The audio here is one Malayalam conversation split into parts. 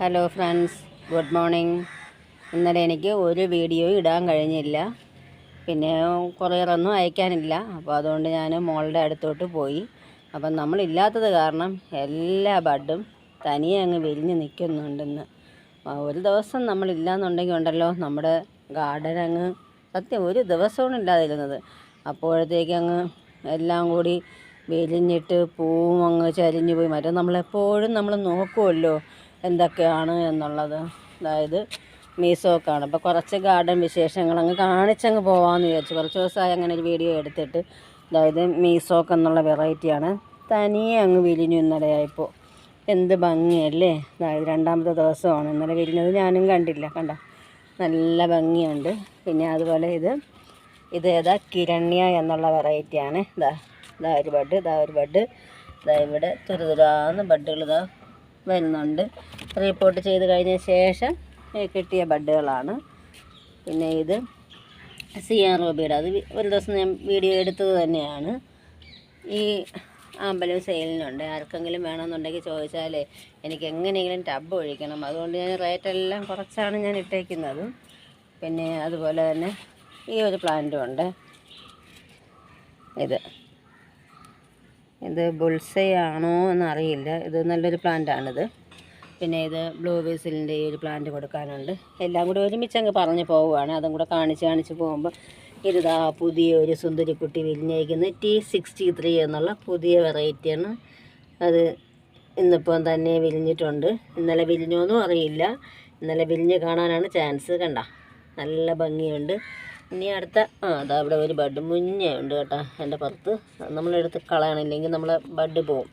ഹലോ ഫ്രണ്ട്സ് ഗുഡ് മോർണിംഗ് ഇന്നലെ എനിക്ക് ഒരു വീഡിയോ ഇടാൻ കഴിഞ്ഞില്ല. പിന്നെ കൊറിയറൊന്നും അയക്കാനില്ല. അപ്പോൾ അതുകൊണ്ട് ഞാൻ മോളുടെ അടുത്തോട്ട് പോയി. അപ്പം നമ്മളില്ലാത്തത് കാരണം എല്ലാ ബഡും തനിയെ അങ്ങ് വിരിഞ്ഞ് നിൽക്കുന്നുണ്ടെന്ന്. ഒരു ദിവസം നമ്മളില്ലാന്നുണ്ടെങ്കിൽ ഉണ്ടല്ലോ നമ്മുടെ ഗാർഡൻ അങ്ങ് സത്യം ഒരു ദിവസമാണ് ഇല്ലാതിരുന്നത്. അപ്പോഴത്തേക്ക് അങ്ങ് എല്ലാം കൂടി വിരിഞ്ഞിട്ട് പൂവും അങ്ങ് ചരിഞ്ഞു പോയി. മറ്റേ നമ്മളെപ്പോഴും നമ്മൾ നോക്കുമല്ലോ എന്തൊക്കെയാണ് എന്നുള്ളത്. അതായത് മീസോക്കാണ്. അപ്പോൾ കുറച്ച് ഗാർഡൻ വിശേഷങ്ങൾ അങ്ങ് കാണിച്ചങ്ങ് പോവാമെന്ന് വിചാരിച്ചു. കുറച്ച് ദിവസമായി അങ്ങനെ ഒരു വീഡിയോ എടുത്തിട്ട്. അതായത് മീസോക്ക് എന്നുള്ള വെറൈറ്റിയാണ് തനിയെ അങ്ങ് വിരിഞ്ഞു ഇന്നലെയായപ്പോൾ എന്ത് ഭംഗിയല്ലേ. അതായത് രണ്ടാമത്തെ ദിവസമാണ് ഇന്നലെ വിരിഞ്ഞത്. ഞാനും കണ്ടില്ല. കണ്ട? നല്ല ഭംഗിയുണ്ട്. പിന്നെ അതുപോലെ ഇത് ഇത് ഏതാ? കിരണ്യ എന്നുള്ള വെറൈറ്റിയാണ് ഇതാ ഇതാ ഒരു ബഡ് ഇതാ ഒരു ബഡ് ഇതാ ഇവിടെ തുരുതുരാന്ന് ബഡുകൾ ഇതാ വരുന്നുണ്ട്. റിപ്പോർട്ട് ചെയ്ത് കഴിഞ്ഞ ശേഷം കിട്ടിയ ബഡ്ഡുകളാണ്. പിന്നെ ഇത് സി ആർ ഒ ബിയുടെ അത് ഒരു ദിവസം ഞാൻ വീഡിയോ എടുത്തത് തന്നെയാണ്. ഈ അമ്പലം സെയിലിനുണ്ട് ആർക്കെങ്കിലും വേണമെന്നുണ്ടെങ്കിൽ ചോദിച്ചാലേ എനിക്ക് എങ്ങനെയെങ്കിലും ടബ് ഒഴിക്കണം. അതുകൊണ്ട് ഞാൻ റേറ്റ് എല്ലാം കുറച്ചാണ് ഞാൻ ഇട്ടേക്കുന്നത്. പിന്നെ അതുപോലെ തന്നെ ഈ ഒരു പ്ലാന്റും ഉണ്ട്. ഇത്. ഇത് ബുൾസൈ ആണോ എന്നറിയില്ല. ഇത് നല്ലൊരു പ്ലാന്റാണിത് പിന്നെ ഇത് ബ്ലൂ വീസിലിന്റെ ഈ ഒരു പ്ലാന്റ് കൊടുക്കാനുണ്ട്. എല്ലാം കൂടി ഒരുമിച്ച് അങ്ങ് പറഞ്ഞു പോവുകയാണ്. അതും കൂടെ കാണിച്ച് കാണിച്ച് പോകുമ്പോൾ ഇതാ പുതിയ ഒരു സുന്ദരിക്കുട്ടി വിരിഞ്ഞയക്കുന്ന ടി സിക്സ്റ്റി ത്രീ എന്നുള്ള പുതിയ വെറൈറ്റിയാണ് അത് ഇന്നിപ്പം തന്നെ വിരിഞ്ഞിട്ടുണ്ട്. ഇന്നലെ വിരിഞ്ഞോന്നും അറിയില്ല. ഇന്നലെ വിരിഞ്ഞ് കാണാനാണ് ചാൻസ് കണ്ട. നല്ല ഭംഗിയുണ്ട്. ഇനി അടുത്ത ആ അതാ അവിടെ ഒരു ബഡ് മുഞ്ഞയുണ്ട് കേട്ടോ എന്റെ പുറത്ത്. നമ്മളെടുത്ത് കളയണില്ലെങ്കിൽ നമ്മളെ ബഡ് പോവും.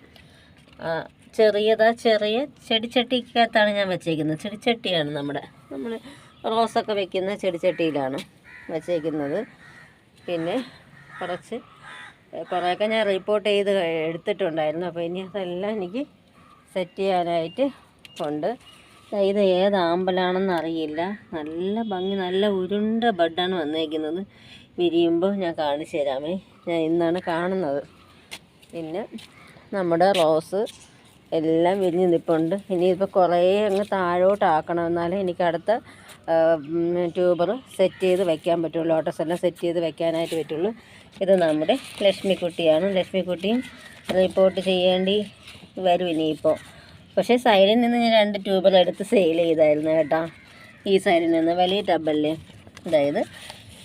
ചെറിയതാ ചെറിയ ചെടിച്ചട്ടിക്കകത്താണ് ഞാൻ വെച്ചേക്കുന്നത്. ചെടിച്ചട്ടിയാണ് നമ്മുടെ നമ്മൾ റോസൊക്കെ വെക്കുന്ന ചെടിച്ചട്ടിയിലാണ് വെച്ചേക്കുന്നത്. പിന്നെ കുറച്ച് കുറേയൊക്കെ ഞാൻ റിപ്പോർട്ട് ചെയ്ത് എടുത്തിട്ടുണ്ടായിരുന്നു. അപ്പോൾ ഇനി അതെല്ലാം എനിക്ക് സെറ്റ് ചെയ്യാനായിട്ട് ഉണ്ട്. ഇത് ഏത് ആമ്പലാണെന്ന് അറിയില്ല. നല്ല ഭംഗി നല്ല ഉരുണ്ട ബഡാണ് വന്നേക്കുന്നത്. വിരിയുമ്പോൾ ഞാൻ കാണിച്ചു തരാമേ. ഞാൻ ഇന്നാണ് കാണുന്നത്. പിന്നെ നമ്മുടെ റോസ് എല്ലാം വിരിഞ്ഞ് നിൽപ്പുണ്ട് ഇനിയിപ്പോൾ കുറേ അങ്ങ് താഴോട്ടാക്കണം എന്നാലേ എനിക്ക് അടുത്ത ട്യൂബർ സെറ്റ് ചെയ്ത് വയ്ക്കാൻ പറ്റുള്ളൂ. ലോട്ടസ് എല്ലാം സെറ്റ് ചെയ്ത് വയ്ക്കാനായിട്ട് പറ്റുള്ളൂ. ഇത് നമ്മുടെ ലക്ഷ്മിക്കുട്ടിയാണ്. ലക്ഷ്മിക്കുട്ടിയും റിപ്പോർട്ട് ചെയ്യേണ്ടി വരും ഇനിയിപ്പോൾ പക്ഷേ സൈഡിൽ നിന്ന് ഞാൻ രണ്ട് ട്യൂബൽ എടുത്ത് സെയിൽ ചെയ്തായിരുന്നു കേട്ടോ. ഈ സൈഡിൽ നിന്ന് വലിയ ടബല്ലേ അതായത്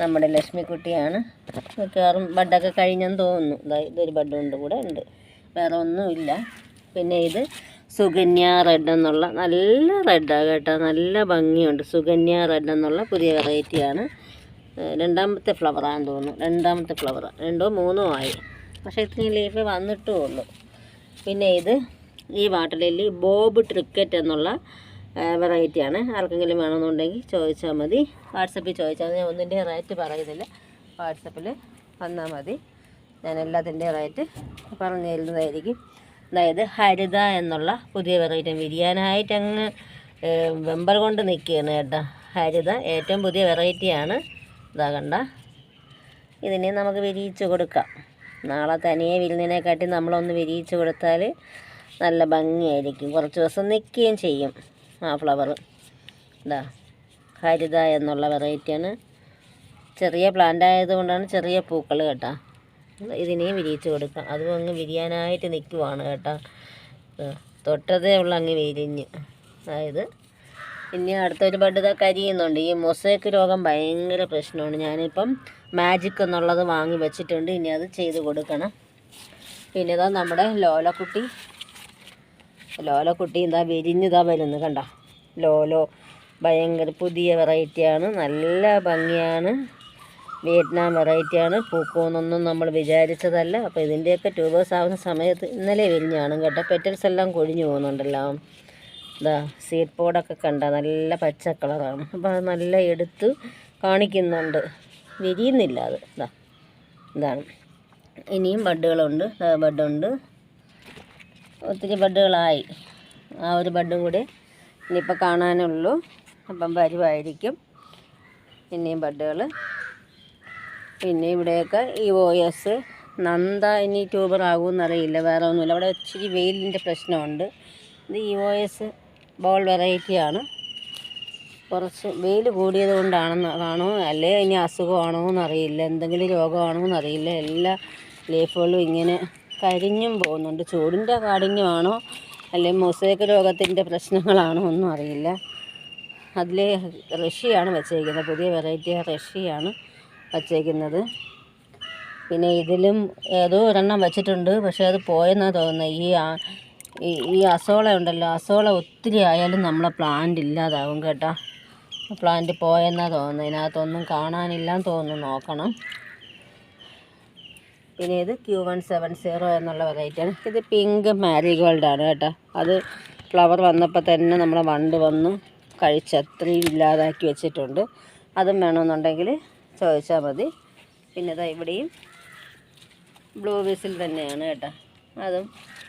നമ്മുടെ ലക്ഷ്മിക്കുട്ടിയാണ്. മിക്കവാറും ബഡൊക്കെ കഴിഞ്ഞെന്ന് തോന്നുന്നു. ഇതാ ഇതൊരു ബഡുണ്ട് കൂടെ ഉണ്ട്. വേറെ ഒന്നുമില്ല. പിന്നെ ഇത് സുകന്യ റെഡ് എന്നുള്ള നല്ല റെഡാണ് കേട്ടോ. നല്ല ഭംഗിയുണ്ട്. സുകന്യ റെഡ് എന്നുള്ള പുതിയ വെറൈറ്റിയാണ് രണ്ടാമത്തെ ഫ്ലവറാണെന്ന് തോന്നുന്നു. രണ്ടാമത്തെ ഫ്ലവറാണ് രണ്ടോ മൂന്നോ ആയി. പക്ഷേ ഇത്രയും ലീഫ് വന്നിട്ടുള്ളൂ പിന്നെ ഇത് ഈ വാട്ടർ ലില്ലി ബോബ് ട്രിക്കറ്റ് എന്നുള്ള വെറൈറ്റിയാണ് ആർക്കെങ്കിലും വേണമെന്നുണ്ടെങ്കിൽ ചോദിച്ചാൽ മതി. വാട്സപ്പിൽ ചോദിച്ചാൽ ഞാൻ ഒന്നിന്റെ റേറ്റ് പറയുന്നില്ല. വാട്സപ്പിൽ വന്നാൽ മതി. ഞാൻ എല്ലാത്തിന്റെ റേറ്റ് പറഞ്ഞു തരുന്നതായിരിക്കും. അതായത് ഹരിത എന്നുള്ള പുതിയ വെറൈറ്റി വിരിയാനായിട്ട് അങ്ങ് വെമ്പർ കൊണ്ട് നിൽക്കുകയാണ് കേട്ടോ. ഹരിത ഏറ്റവും പുതിയ വെറൈറ്റിയാണ് ഇതാ കണ്ട. ഇതിനെ നമുക്ക് വിരിയിച്ച് കൊടുക്കാം. നാളെ തനിയെ വിരുന്നിനെക്കാട്ടി നമ്മളൊന്ന് വിരിയിച്ച് കൊടുത്താൽ നല്ല ഭംഗിയായിരിക്കും. കുറച്ച് ദിവസം നിൽക്കുകയും ചെയ്യും ആ ഫ്ലവർ ഇതാ ഹരിത എന്നുള്ള വെറൈറ്റിയാണ് ചെറിയ പ്ലാന്റ് ആയതുകൊണ്ടാണ് ചെറിയ പൂക്കൾ കേട്ടോ. ഇതിനെയും വിരിയിച്ച് കൊടുക്കാം. അതും അങ്ങ് വിരിയാനായിട്ട് നിൽക്കുവാണ് കേട്ടോ. തൊട്ടതേ ഉള്ള അങ്ങ് വിരിഞ്ഞ്. അതായത് ഇനി അടുത്തൊരു ബഡ് ഇതാ കരിയുന്നുണ്ട്. ഈ മൊസൈക്ക് രോഗം ഭയങ്കര പ്രശ്നമാണ്. ഞാനിപ്പം മാജിക് എന്നുള്ളത് വാങ്ങി വെച്ചിട്ടുണ്ട്. ഇനി അത് ചെയ്ത് കൊടുക്കണം. പിന്നെ ഇതാ നമ്മുടെ ലോലക്കുട്ടി. ലോലക്കുട്ടി എന്താ വിരിഞ്ഞിതാ വരുന്നു കണ്ട. ലോലോ ഭയങ്കര പുതിയ വെറൈറ്റിയാണ്. നല്ല ഭംഗിയാണ്. വിയറ്റ്നാം വെറൈറ്റിയാണ്. പൂക്കുമെന്നൊന്നും നമ്മൾ വിചാരിച്ചതല്ല. അപ്പോൾ ഇതിന്റെയൊക്കെ ട്യൂബേഴ്സ് ആവുന്ന സമയത്ത് ഇന്നലെ വിരിഞ്ഞാണ് കേട്ടോ. പെറ്റൽസ് എല്ലാം കൊഴിഞ്ഞു പോകുന്നുണ്ടല്ലോ. ഇതാ സീഡ് പോഡൊക്കെ കണ്ട നല്ല പച്ച കളറാണ്. അപ്പോൾ അത് നല്ല എടുത്ത് കാണിക്കുന്നുണ്ട്. വിരിയുന്നില്ല അത്. ഇതാ ഇതാണ്. ഇനിയും ബഡുകളുണ്ട്. ബഡ്ഡുണ്ട് ഒത്തിരി ബഡുകളായി. ആ ഒരു ബഡും കൂടി ഇനിയിപ്പോൾ കാണാനുള്ളൂ. അപ്പം വരുമായിരിക്കും ഇനിയും ബഡുകൾ പിന്നെ ഇവിടെയൊക്കെ ഈ ഒ എസ് നന്ദ ഇനി ട്യൂബർ ആകുമെന്നറിയില്ല. വേറെ ഒന്നുമില്ല. അവിടെ ഇച്ചിരി വെയിലിന്റെ പ്രശ്നമുണ്ട്. ഇത് ഈ ഒ എസ് ബോൾ വെറൈറ്റിയാണ്. കുറച്ച് വെയിൽ കൂടിയത് കൊണ്ടാണെന്ന് കാണോ അല്ലേ? ഇനി അസുഖമാണോ എന്നറിയില്ല. എന്തെങ്കിലും രോഗമാണോ എന്നറിയില്ല. എല്ലാ ലീഫുകളും ഇങ്ങനെ കരിഞ്ഞും പോകുന്നുണ്ട്. ചൂടിന്റെ കാഠിന്യമാണോ അല്ലെ മൊസൈക്ക് രോഗത്തിന്റെ പ്രശ്നങ്ങളാണോ ഒന്നും അറിയില്ല. അതിൽ റഷ്യയാണ് വെച്ചേക്കുന്നത്. പുതിയ വെറൈറ്റി റഷ്യയാണ് വച്ചേക്കുന്നത്. പിന്നെ ഇതിലും ഏതോ ഒരെണ്ണം വെച്ചിട്ടുണ്ട്. പക്ഷേ അത് പോയെന്നാണ് തോന്നുന്നത് ഈ ഈ അസോള ഉണ്ടല്ലോ. അസോള ഒത്തിരി ആയാലും നമ്മളെ പ്ലാന്റ് ഇല്ലാതാവും കേട്ടോ. പ്ലാന്റ് പോയെന്നാണ് തോന്നുന്നത് ഇതിനകത്തൊന്നും കാണാനില്ലാന്ന് തോന്നുന്നു. നോക്കണം. പിന്നെ ഇത് ക്യൂ വൺ സെവൻ സീറോ എന്നുള്ള വെറൈറ്റിയാണ് ഇത് പിങ്ക് മാരി ഗോൾഡാണ് കേട്ടോ. അത് ഫ്ലവർ വന്നപ്പോൾ തന്നെ നമ്മളെ വണ്ട് വന്ന്. കഴിച്ച് അത്രയും ഇല്ലാതാക്കി വെച്ചിട്ടുണ്ട്. അതും വേണമെന്നുണ്ടെങ്കിൽ ചോദിച്ചാൽ മതി. പിന്നെ ഇതാ ഇവിടെയും ബ്ലൂ വിസിൽ തന്നെയാണ് കേട്ടോ. അതും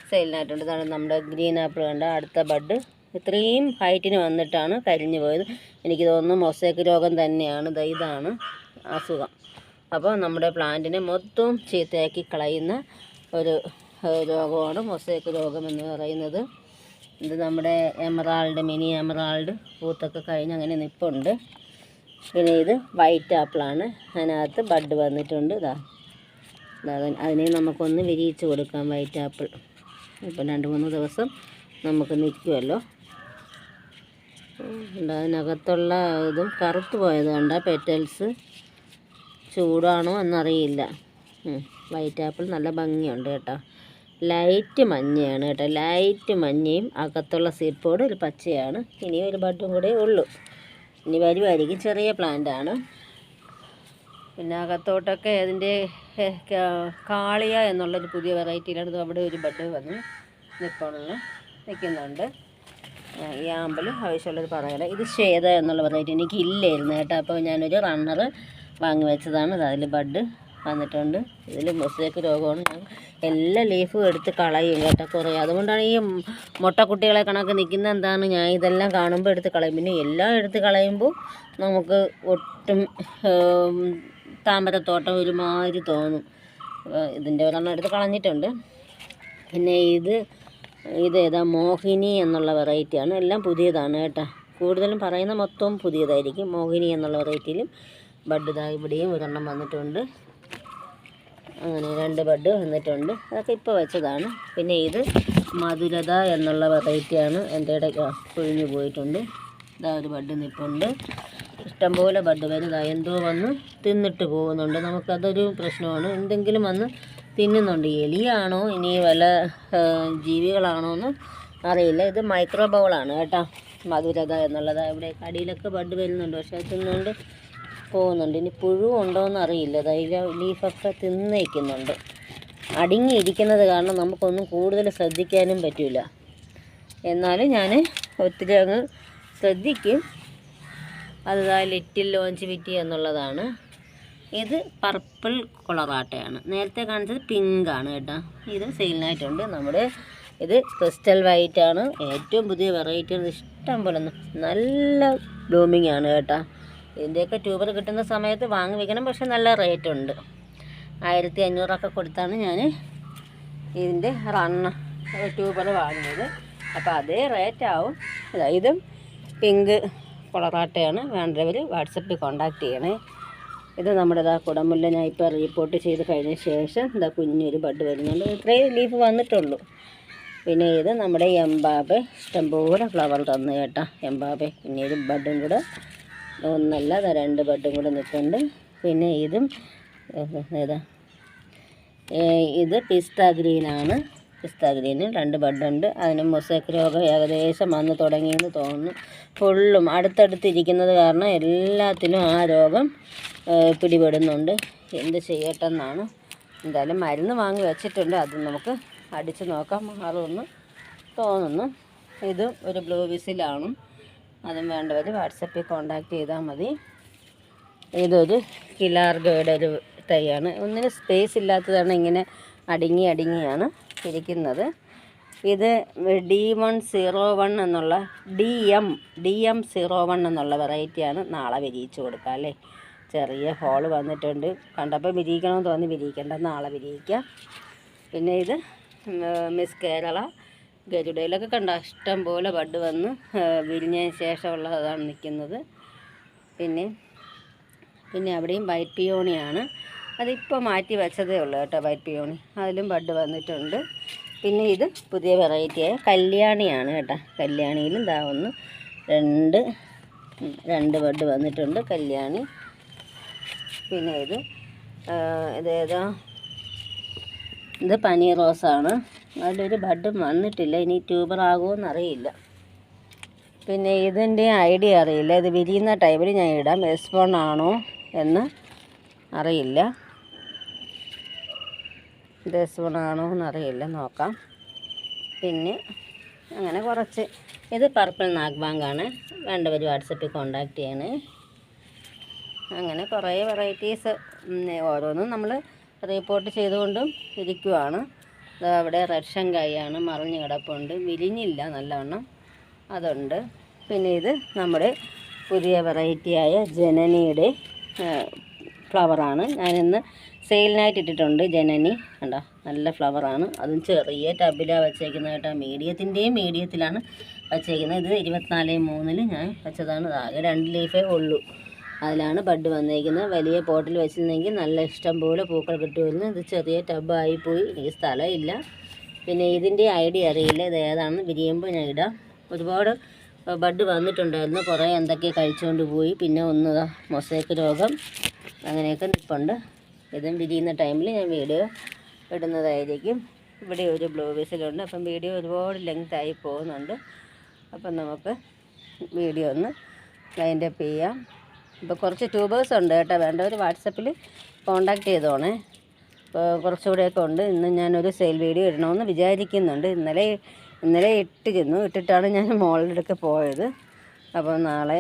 സെയിലിനായിട്ടുണ്ട് ഇതാണ് നമ്മുടെ ഗ്രീൻ ആപ്പിൾ കണ്ട അടുത്ത ബഡ് ഇത്രയും ഹൈറ്റിന് വന്നിട്ടാണ് കരിഞ്ഞു പോയത്. എനിക്ക് തോന്നുന്നു മൊസൈക്ക് രോഗം തന്നെയാണ്. ഇതാണ് അസുഖം. അപ്പോൾ നമ്മുടെ പ്ലാന്റിനെ മൊത്തം ചീത്തയാക്കി കളയുന്ന ഒരു രോഗമാണ് മൊസൈക്ക് എന്ന് പറയുന്നത്. ഇത് നമ്മുടെ എമറാൾഡ് മിനി എമറാൾഡ് പൂത്തൊക്കെ കഴിഞ്ഞ് അങ്ങനെ നിൽപ്പുണ്ട് പിന്നെ ഇത് വൈറ്റ് ആപ്പിളാണ്. അതിനകത്ത് ബഡ് വന്നിട്ടുണ്ട്. ഇതാ അതിനെ നമുക്കൊന്ന് വിരിയിച്ച് കൊടുക്കാം വൈറ്റ് ആപ്പിൾ. ഇപ്പം രണ്ട് മൂന്ന് ദിവസം നമുക്ക് നിൽക്കുമല്ലോ. അതിനകത്തുള്ള ഇതും കറുത്ത് പോയത് കണ്ട പെറ്റൽസ് ചൂടാണോ എന്നറിയില്ല. വൈറ്റ് ആപ്പിൾ നല്ല ഭംഗിയുണ്ട് കേട്ടോ. ലൈറ്റ് മഞ്ഞയാണ് കേട്ടോ. ലൈറ്റ് മഞ്ഞയും അകത്തുള്ള സീപ്പോട് ഒരു പച്ചയാണ്. ഇനി ഒരു ബഡും കൂടെ ഉള്ളൂ. ഇനി വരുമായിരിക്കും ചെറിയ പ്ലാന്റ് ആണ്. പിന്നെ അകത്തോട്ടൊക്കെ അതിന്റെ കാളിയ എന്നുള്ളൊരു പുതിയ വെറൈറ്റിയിലാണ് അവിടെ ഒരു ബഡ് വന്ന് നിൽപ്പുള്ള നിൽക്കുന്നുണ്ട്. ഈ ആമ്പൽ ആവശ്യമുള്ളത് പറയാം ഇത് ശ്വേത എന്നുള്ള വെറൈറ്റി എനിക്കില്ലായിരുന്നു കേട്ടോ. അപ്പോൾ ഞാനൊരു റണ്ണർ വാങ്ങി വെച്ചതാണ്. അതിൽ ബഡ് വന്നിട്ടുണ്ട്. ഇതിൽ മൊസൈക്ക് രോഗമാണ്. ഞാൻ എല്ലാ ലീഫും എടുത്ത് കളയും കേട്ടോ കുറേ. അതുകൊണ്ടാണ് ഈ മുട്ടക്കുട്ടികളെ കണക്ക് നിൽക്കുന്ന എന്താണ്? ഞാൻ ഇതെല്ലാം കാണുമ്പോൾ എടുത്ത് കളയും. പിന്നെ എല്ലാം എടുത്ത് കളയുമ്പോൾ നമുക്ക് ഒട്ടും താമരത്തോട്ടം ഒരുമാതിരി തോന്നും. ഇതിന്റെ ഒരെണ്ണം എടുത്ത് കളഞ്ഞിട്ടുണ്ട്. പിന്നെ ഇത് ഇത് ഏതാ? മോഹിനി എന്നുള്ള വെറൈറ്റിയാണ്. എല്ലാം പുതിയതാണ് കേട്ടോ. കൂടുതലും പറയുന്ന മൊത്തവും പുതിയതായിരിക്കും. മോഹിനി എന്നുള്ള വെറൈറ്റിയിലും ബഡ് ഇതാ ഇവിടെയും ഒരെണ്ണം വന്നിട്ടുണ്ട്. അങ്ങനെ രണ്ട് ബഡ് വന്നിട്ടുണ്ട്. അതൊക്കെ ഇപ്പോൾ വെച്ചതാണ്. പിന്നെ ഇത് മധുരത എന്നുള്ള വെറൈറ്റിയാണ് എന്റെ ഇടയ്ക്ക് കൊഴിഞ്ഞു പോയിട്ടുണ്ട്. ഇതാ ഒരു ബഡ് നിൽപ്പുണ്ട് ഇഷ്ടംപോലെ ബഡ് വരുന്നതാ എന്തോ വന്ന് തിന്നിട്ട് പോകുന്നുണ്ട്. നമുക്കതൊരു പ്രശ്നമാണ്. എന്തെങ്കിലും വന്ന് തിന്നുന്നുണ്ട്. എലിയാണോ? ഇനി വല്ല ജീവികളാണോ എന്ന് അറിയില്ല. ഇത് മൈക്രോ ബൗളാണ് കേട്ടോ. മധുരത എന്നുള്ളത്. ഇവിടെ കടിയിലൊക്കെ ബഡ് വരുന്നുണ്ട്. പക്ഷേ തിന്നുകൊണ്ട് പോകുന്നുണ്ട്. ഇനി പുഴു ഉണ്ടോ എന്ന് അറിയില്ല തൈല ലീഫൊക്കെ തിന്നേക്കുന്നുണ്ട്. അടുങ്ങിയിരിക്കുന്നത് കാരണം നമുക്കൊന്നും കൂടുതൽ ശ്രദ്ധിക്കാനും പറ്റില്ല എന്നാലും ഞാൻ ഒത്തിരി അങ്ങ് ശ്രദ്ധിക്കും. അത് ലിറ്റിൽ ലോഞ്ച് വിറ്റി എന്നുള്ളതാണ്. ഇത് പർപ്പിൾ കളറാട്ടയാണ്. നേരത്തെ കാണിച്ചത് പിങ്ക് ആണ് കേട്ടോ. ഇത് സെയിലിനായിട്ടുണ്ട് നമ്മുടെ ഇത് ക്രിസ്റ്റൽ വൈറ്റ് ആണ് ഏറ്റവും പുതിയ വെറൈറ്റി ഇഷ്ടം പോലെ നല്ല ബ്ലൂമിങ് ആണ് കേട്ടോ. ഇതിന്റെയൊക്കെ ട്യൂബർ കിട്ടുന്ന സമയത്ത് വാങ്ങി വയ്ക്കണം പക്ഷെ നല്ല റേറ്റ് ഉണ്ട് ആയിരത്തി അഞ്ഞൂറൊക്കെ കൊടുത്താണ് ഞാൻ ഇതിന്റെ റണ്ണ ട്യൂബർ വാങ്ങിയത്. അപ്പോൾ അതേ റേറ്റ് ആവും ഇതാ പിങ്ക് കുളറാട്ടയാണ്. വേണ്ടവർ വാട്സപ്പിൽ കോണ്ടാക്ട് ചെയ്യണേ. ഇത് നമ്മുടെ ഇതാ കുടമുല്ല ഞാൻ ഇപ്പോൾ റിപ്പോർട്ട് ചെയ്ത് കഴിഞ്ഞ ശേഷം ഇതാ കുഞ്ഞൊരു ബഡ് വരുന്നുണ്ട്. ഇത്രയും ലീഫ് വന്നിട്ടുള്ളൂ. പിന്നെ ഇത് നമ്മുടെ എംബാബെ ഇഷ്ടംപോലെ ഫ്ലവർ തന്നു കേട്ടോ. എംബാബെ ഒരു ബഡും കൂടെ ഒന്നല്ല രണ്ട് ബഡും കൂടെ നിൽക്കുന്നുണ്ട് പിന്നെ ഇതും ഏതാ? ഇത് പിസ്ത ഗ്രീനാണ്. പിസ്ത ഗ്രീന് രണ്ട് ബഡുണ്ട്. അതിന് മൊസൈക്ക് രോഗം ഏകദേശം വന്ന് തുടങ്ങിയെന്ന് തോന്നുന്നു. ഫുള്ളും അടുത്തടുത്തിരിക്കുന്നത് കാരണം എല്ലാത്തിനും ആ രോഗം പിടിപെടുന്നുണ്ട്. എന്ത് ചെയ്യട്ടെന്നാണ്. എന്തായാലും മരുന്ന് വാങ്ങി വെച്ചിട്ടുണ്ട്. അത് നമുക്ക് അടിച്ച് നോക്കാം. മാറുമെന്ന് തോന്നുന്നു. ഇത് ഒരു ബ്ലൂ വിസിലാണ്. അതും വേണ്ടവർ വാട്സപ്പിൽ കോണ്ടാക്ട് ചെയ്താൽ മതി. ഇതൊരു കിലാർഗയുടെ ഒരു തൈയാണ്. ഒന്നിന് സ്പേസ് ഇല്ലാത്തതാണ് ഇങ്ങനെ അടുങ്ങി അടുങ്ങിയാണ് ഇരിക്കുന്നത്. ഇത് ഡി വൺ സീറോ വൺ എന്നുള്ള D M D M zero one എന്നുള്ള വെറൈറ്റിയാണ് നാളെ വിരിയിച്ച് കൊടുക്കുക അല്ലേ? ചെറിയ ഹോൾ വന്നിട്ടുണ്ട്. കണ്ടപ്പോൾ വിരിയിക്കണമെന്ന് തോന്നി വിരിയിക്കേണ്ട നാളെ വിരിയിക്കാം. പിന്നെ ഇത് മിസ് കേരള ഗരുഡയിലൊക്കെ കണ്ട ഇഷ്ടം പോലെ ബഡ് വന്ന് വിരിഞ്ഞതിന് ശേഷമുള്ളതാണ് നിൽക്കുന്നത്. പിന്നെ പിന്നെ അവിടെയും വൈറ്റ് പിയോണിയാണ്. അതിപ്പോൾ മാറ്റി വെച്ചതേ ഉള്ളൂ കേട്ടോ വൈറ്റ് പിയോണി. അതിലും ബഡ് വന്നിട്ടുണ്ട്. പിന്നെ ഇത് പുതിയ വെറൈറ്റിയായ കല്യാണിയാണ് കേട്ടോ. കല്യാണിയിലും ദാ ഒന്ന് രണ്ട് രണ്ട് ബഡ് വന്നിട്ടുണ്ട് കല്യാണി. പിന്നെ ഇത് ഇതേതാ ഇത് പനീർ റോസാണ്. അതിലൊരു ബഡും വന്നിട്ടില്ല. ഇനി ട്യൂബർ ആകുമോ അറിയില്ല. പിന്നെ ഇതിന്റെ ഐഡിയ അറിയില്ല. ഇത് വിരിയുന്ന ടൈമിൽ ഞാൻ ഇടാം. എസ് വൺ ആണോ എന്ന് അറിയില്ല. ഇത് എസ് വൺ ആണോ എന്നറിയില്ല നോക്കാം. പിന്നെ അങ്ങനെ കുറച്ച്. ഇത് പർപ്പിൾ നാഗ് ബാങ്കാണ് വേണ്ടവർ വാട്സപ്പിൽ കോണ്ടാക്ട് ചെയ്യണേ. അങ്ങനെ കുറേ വെറൈറ്റീസ് ഓരോന്നും നമ്മൾ റിപ്പോർട്ട് ചെയ്തുകൊണ്ടും ഇരിക്കുവാണ്. അവിടെ റഷൻ കായാണ് മറിഞ്ഞ് കിടപ്പുണ്ട്. വിരിഞ്ഞില്ല നല്ലവണ്ണം. അതുണ്ട്. പിന്നെ ഇത് നമ്മുടെ പുതിയ വെറൈറ്റിയായ ജനനിയുടെ ഫ്ലവറാണ് ഞാനിന്ന് സെയിലിനായിട്ട് ഇട്ടിട്ടുണ്ട് ജനനി. കണ്ടോ? നല്ല ഫ്ലവറാണ് അതും ചെറിയ ടബിലാണ് വെച്ചേക്കുന്നത് കേട്ടോ. മീഡിയത്തിന്റെയും മീഡിയത്തിലാണ് വച്ചേക്കുന്നത്. ഇത് ഇരുപത്തിനാല് മൂന്നിൽ ഞാൻ വെച്ചതാണ്. ആകെ രണ്ട് ലീഫേ ഉള്ളൂ. അതിലാണ് ബഡ് വന്നിരിക്കുന്നത് വലിയ പോട്ടിൽ വെച്ചിരുന്നെങ്കിൽ നല്ല ഇഷ്ടം പോലെ പൂക്കൾ കിട്ടുമായിരുന്നു. ഇത് ചെറിയ ടബായി പോയി. എനിക്ക് സ്ഥലമില്ല പിന്നെ ഇതിന്റെ ഐഡിയ അറിയില്ല. ഇത് ഏതാണെന്ന് വിരിയുമ്പോൾ ഞാൻ ഇടാം. ഒരുപാട് ബഡ് വന്നിട്ടുണ്ടായിരുന്നു. കുറേ എന്തൊക്കെ കഴിച്ചുകൊണ്ട് പോയി. പിന്നെ ഒന്ന് മൊസൈക്ക് രോഗം അങ്ങനെയൊക്കെ നിൽപ്പുണ്ട് ഇതും വിരിയുന്ന ടൈമിൽ ഞാൻ വീഡിയോ ഇടുന്നതായിരിക്കും. ഇവിടെ ഒരു ബ്ലൂ വിസിലുണ്ട് അപ്പം വീഡിയോ ഒരുപാട് ലെങ്ത് ആയി പോകുന്നുണ്ട്. അപ്പം നമുക്ക് വീഡിയോ ഒന്ന് വൈൻഡപ്പ് ചെയ്യാം. ഇപ്പോൾ കുറച്ച് ട്യൂബേഴ്സ് ഉണ്ട് കേട്ടോ. വേണ്ടവർ വാട്സപ്പിൽ കോണ്ടാക്ട് ചെയ്തോണേ. ഇപ്പോൾ കുറച്ചുകൂടെയൊക്കെ ഉണ്ട്. ഇന്ന് ഞാനൊരു സെയിൽ വീഡിയോ ഇടണമെന്ന് വിചാരിക്കുന്നുണ്ട്. ഇന്നലെ ഇന്നലെ ഇട്ടിരുന്നു ഇട്ടിട്ടാണ് ഞാൻ മോളുടെ അടുക്ക് പോയത്. അപ്പോൾ നാളെ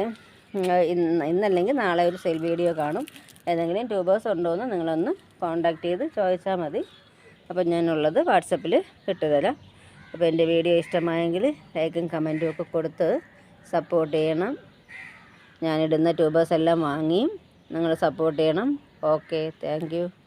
ഇന്ന് ഇന്നല്ലെങ്കിൽ നാളെ ഒരു സെയിൽ വീഡിയോ കാണും. ഏതെങ്കിലും ട്യൂബേഴ്സ് ഉണ്ടോ എന്ന് നിങ്ങളൊന്ന് കോണ്ടാക്ട് ചെയ്ത് ചോദിച്ചാൽ മതി. അപ്പോൾ ഞാനുള്ളത് വാട്സപ്പിൽ ഇട്ടുതരാം. അപ്പോൾ എന്റെ വീഡിയോ ഇഷ്ടമായെങ്കിൽ ലൈക്കും കമന്റും ഒക്കെ കൊടുത്ത് സപ്പോർട്ട് ചെയ്യണം. ഞാനിടുന്ന ട്യൂബേഴ്സ് എല്ലാം വാങ്ങി നിങ്ങൾ സപ്പോർട്ട് ചെയ്യണം. Okay thank